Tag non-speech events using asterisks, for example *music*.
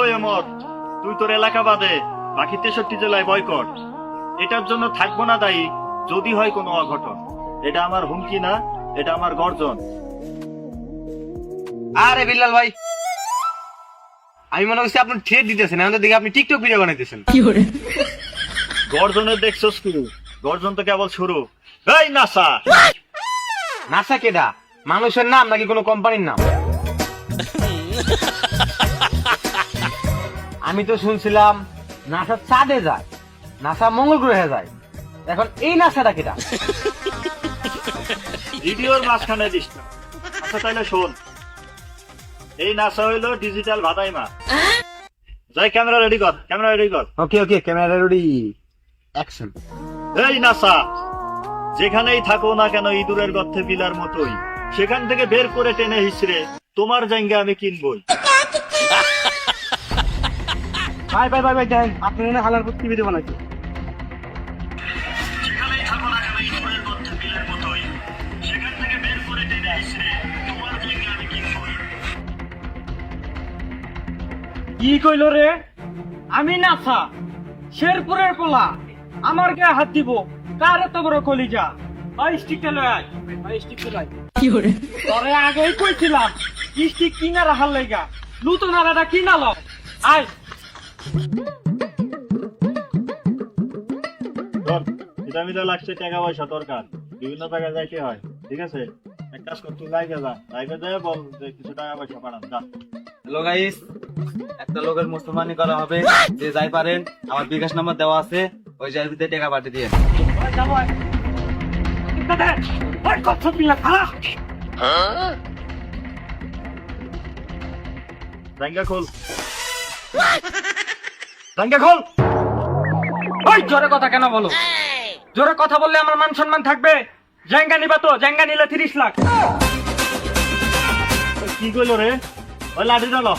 ওই অমর তুই তোর এলাকা বাদে বাকি তেষট্টি জেলায় বয়কট। এটার জন্য থাকব না দায়ী যদি হয় কোনো অঘটন। এটা আমার হুমকি না এটা আমার গর্জন। আরে বিল্লাল ভাই আমি মনে করছি আপনি থ্রেড দিতেছেন আমাদের দিকে আপনি টিকটক ভিডিও বানাইতেছেন। গর্জনের দেখছস কি গর্জন তো কেবল শুরু। এই নাসা! নাসা কেডা? মানুষের নাম নাকি কোনো কোম্পানির নাম? *laughs* আমি তো শুনছিলাম নাসা চাঁদে যায় নাসা মঙ্গল গ্রহে যায়। এখন এই নাসাটা কেটা? ভিডিওর মাঝখানে দিস আচ্ছা তাহলে শোন। এই নাসা হইল ডিজিটাল ভাদাইমা। যাই ক্যামেরা রেডি কর ক্যামেরা রেডি কর। Okay okay camera ready action এই নাসা যেখানেই থাকো না কেন ইঁদুরের গর্থে পিলার মতোই। সেখান থেকে বের করে টেনে হিসড়ে তোমার জায়গা আমি কিনবই। ভাই ভাই ভাই ভাই দেন আপনি হালার না করে টেনে হিসড়ে তোমার জায়গা আমি কি কইল রে? আমি নাসা শেরপুরের পোলা। আমার গায়ে হাত দিব। কার এত বড় কলিজা? ভাই স্টিকটা লয় আয়। ভাই স্টিকটা লয় তরে আগেই কইছিলাম স্টিক কিনা রাখার লাইগা নতুন আলাদা কিনা ল আয়। এটা মিলে লাগছে টাকা পয়সা দরকার। বিভিন্ন জায়গায় যাইতে হয় ঠিক আছে? এক কাজ কর তুই লাইগে যা। লাইগে যায় বল যে কিছু টাকা পয়সা পাঠান যা। হ্যালো গাইস একটা লোকের মুসলমানি করা হবে যে যাই পারেন আমার বিকাশ নম্বর দেওয়া আছে ওই যাই ভিতরে টাকা পাঠিয়ে দিয়ে। খালা। জাঙ্গা খোল। ওই জোরে কথা কেন বলো? জোরে কথা বললে আমার মান সম্মান থাকবে। জাঙ্গা নিবা তো জাঙ্গা নিলে তিরিশ লাখ। কি কইলো রে? ওই লাঠি ডালো